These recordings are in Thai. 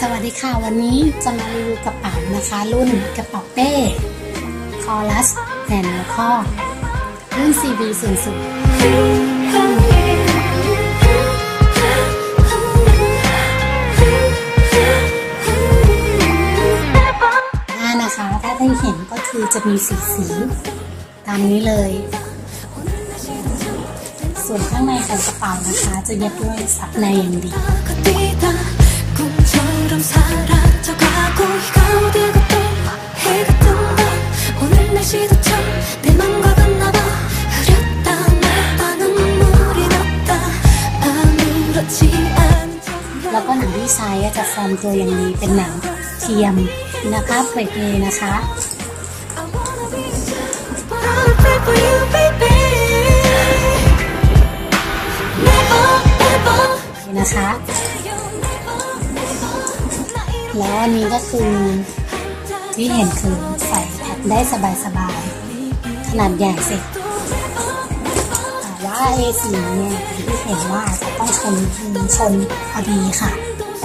สวัสดีค่ะ วันนี้จะมารีวิวกระเป๋านะคะ รุ่นกระเป๋าเป้คอลัสแผ่นหัวข้อ รุ่น CB 0 0หน้านะคะ ถ้าได้เห็นก็คือจะมีสีสี ตามนี้เลย ส่วนข้างในของกระเป๋านะคะ จะเย็บด้วยซับในอย่างดี นังที่ใช้จะฟอร์มตัวอย่างดีเป็นหนังเทียมคุณภาพเกรดเอนะคะนะคะ แล้วอันนี้ก็คือที่เห็นคือใส่แพ็คได้สบายๆขนาดใหญ่เสร็จแต่ว่า A4 เนี่ยที่เห็นว่าจะต้องชนชนพอดีค่ะ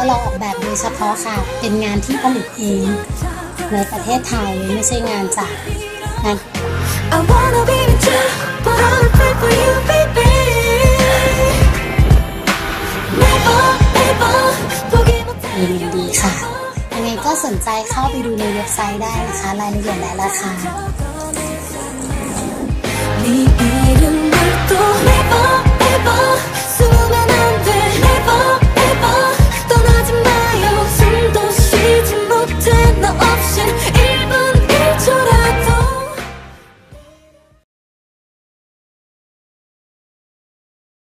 ราะเราออกแบบโดยเฉพาะค่ะ เป็นงานที่ผลิตเองในประเทศไทยไม่ใช่งานจากงาน I ยินดีค่ะ ยังไงก็สนใจเข้าไปดูในเว็บไซต์ได้นะคะ รายละเอียดและราคา